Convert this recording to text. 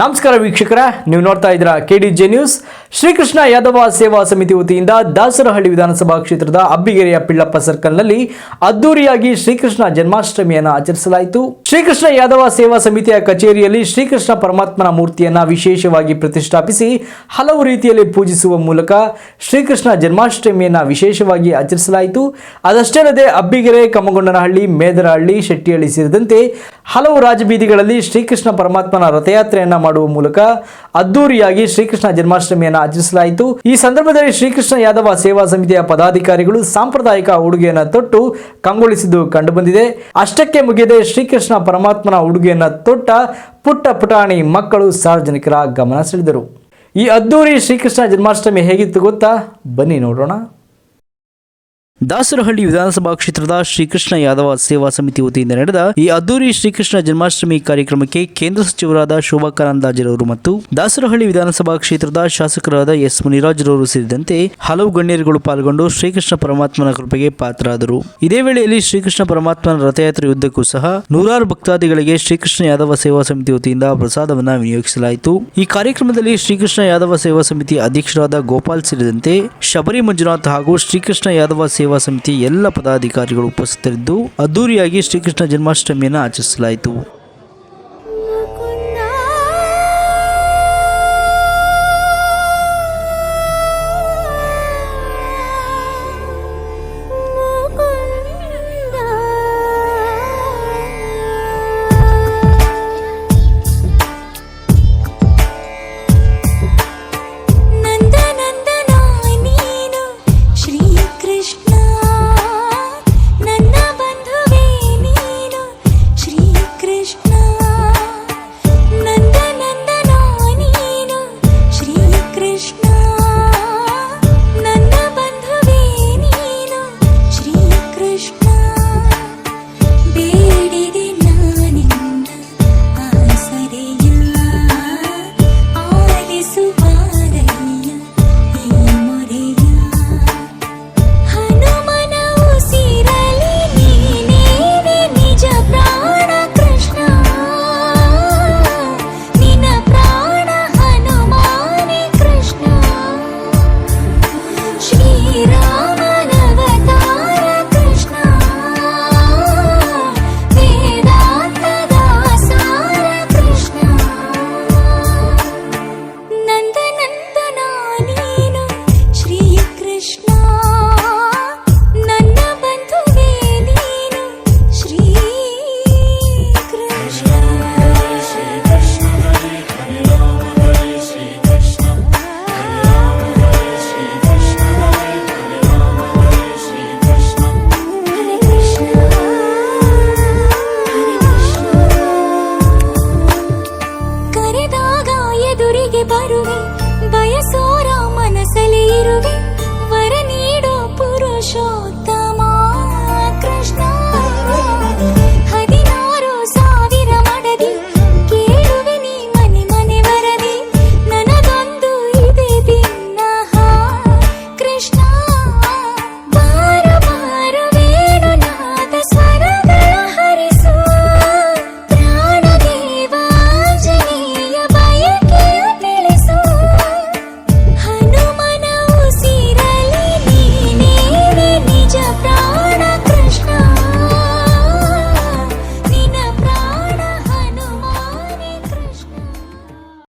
ನಮಸ್ಕಾರ ವೀಕ್ಷಕರ, ನೀವು ನೋಡ್ತಾ ಇದ್ದೀರಾ K D J news Srikrishna Yadava Seva Samiti ವತಿಯಿಂದ ದಾಸರಹಳ್ಳಿ ವಿಧಾನಸಭಾ ಕ್ಷೇತ್ರದ ಅಬ್ಬಿಗೆರೆಯ ಪಿಳ್ಳಪ್ಪ ಸರ್ಕಲ್ನಲ್ಲಿ ಅದ್ದೂರಿಯಾಗಿ ಶ್ರೀಕೃಷ್ಣ ಜನ್ಮಾಷ್ಟಮಿಯನ್ನು ಆಚರಿಸಲಾಯಿತು. ಶ್ರೀಕೃಷ್ಣ ಯಾದವ ಸೇವಾ ಸಮಿತಿಯ ಕಚೇರಿಯಲ್ಲಿ ಶ್ರೀಕೃಷ್ಣ ಪರಮಾತ್ಮನ ಮೂರ್ತಿಯನ್ನು ವಿಶೇಷವಾಗಿ ಪ್ರತಿಷ್ಠಾಪಿಸಿ ಹಲವು ರೀತಿಯಲ್ಲಿ ಪೂಜಿಸುವ ಮೂಲಕ ಶ್ರೀಕೃಷ್ಣ ಜನ್ಮಾಷ್ಟಮಿಯನ್ನು ವಿಶೇಷವಾಗಿ ಆಚರಿಸಲಾಯಿತು. ಅದಷ್ಟೇ ಅಲ್ಲದೆ ಅಬ್ಬಿಗೆರೆ, ಕಮ್ಮಗೊಂಡನಹಳ್ಳಿ, ಮೇದರಹಳ್ಳಿ, ಶೆಟ್ಟಿಹಳ್ಳಿ ಸೇರಿದಂತೆ ಹಲವು ರಾಜಬೀದಿಗಳಲ್ಲಿ ಶ್ರೀಕೃಷ್ಣ ಪರಮಾತ್ಮನ ರಥಯಾತ್ರೆಯನ್ನ ಮಾಡುವ ಮೂಲಕ ಅದ್ದೂರಿಯಾಗಿ ಶ್ರೀಕೃಷ್ಣ ಜನ್ಮಾಷ್ಟಮಿಯನ್ನು ಆಚರಿಸಲಾಯಿತು. ಈ ಸಂದರ್ಭದಲ್ಲಿ ಶ್ರೀಕೃಷ್ಣ ಯಾದವ ಸೇವಾ ಸಮಿತಿಯ ಪದಾಧಿಕಾರಿಗಳು ಸಾಂಪ್ರದಾಯಿಕ ಉಡುಗೆಯನ್ನು ತೊಟ್ಟು ಕಂಗೊಳಿಸಿದ್ದು ಕಂಡುಬಂದಿದೆ. ಅಷ್ಟಕ್ಕೆ ಮುಗಿಯದೆ ಶ್ರೀಕೃಷ್ಣ ಪರಮಾತ್ಮನ ಉಡುಗೆಯನ್ನು ತೊಟ್ಟ ಪುಟ್ಟ ಪುಟಾಣಿ ಮಕ್ಕಳು ಸಾರ್ವಜನಿಕರ ಗಮನ ಸೆಳೆದರು. ಈ ಅದ್ದೂರಿ ಶ್ರೀಕೃಷ್ಣ ಜನ್ಮಾಷ್ಟಮಿ ಹೇಗಿತ್ತು ಗೊತ್ತಾ? ಬನ್ನಿ ನೋಡೋಣ. ದಾಸರಹಳ್ಳಿ ವಿಧಾನಸಭಾ ಕ್ಷೇತ್ರದ ಶ್ರೀಕೃಷ್ಣ ಯಾದವ ಸೇವಾ ಸಮಿತಿ ವತಿಯಿಂದ ನಡೆದ ಈ ಅದ್ದೂರಿ ಶ್ರೀಕೃಷ್ಣ ಜನ್ಮಾಷ್ಟಮಿ ಕಾರ್ಯಕ್ರಮಕ್ಕೆ ಕೇಂದ್ರ ಸಚಿವರಾದ ಶೋಭಾ ಕರಂದಾಜರವರು ಮತ್ತು ದಾಸರಹಳ್ಳಿ ವಿಧಾನಸಭಾ ಕ್ಷೇತ್ರದ ಶಾಸಕರಾದ ಎಸ್ ಮುನಿರಾಜ್ರವರು ಸೇರಿದಂತೆ ಹಲವು ಗಣ್ಯರುಗಳು ಪಾಲ್ಗೊಂಡು ಶ್ರೀಕೃಷ್ಣ ಪರಮಾತ್ಮನ ಕೃಪೆಗೆ ಪಾತ್ರರಾದರು. ಇದೇ ವೇಳೆಯಲ್ಲಿ ಶ್ರೀಕೃಷ್ಣ ಪರಮಾತ್ಮನ ರಥಯಾತ್ರೆ ಉದ್ದಕ್ಕೂ ಸಹ ನೂರಾರು ಭಕ್ತಾದಿಗಳಿಗೆ ಶ್ರೀಕೃಷ್ಣ ಯಾದವ ಸೇವಾ ಸಮಿತಿ ವತಿಯಿಂದ ಪ್ರಸಾದವನ್ನು ವಿನಿಯೋಗಿಸಲಾಯಿತು. ಈ ಕಾರ್ಯಕ್ರಮದಲ್ಲಿ ಶ್ರೀಕೃಷ್ಣ ಯಾದವ ಸೇವಾ ಸಮಿತಿ ಅಧ್ಯಕ್ಷರಾದ ಗೋಪಾಲ್ ಸೇರಿದಂತೆ ಶಬರಿ ಮಂಜುನಾಥ್ ಹಾಗೂ ಶ್ರೀಕೃಷ್ಣ ಯಾದವ ಸೇವಾ ಸಮಿತಿ ಎಲ್ಲ ಪದಾಧಿಕಾರಿಗಳು ಉಪಸ್ಥಿತರಿದ್ದು ಅದ್ದೂರಿಯಾಗಿ ಶ್ರೀಕೃಷ್ಣ ಜನ್ಮಾಷ್ಟಮಿಯನ್ನು ಆಚರಿಸಲಾಯಿತು. ಬರುವೆ ಬಯಸೋರ ಮನಸಲಿ ಇರುವೆ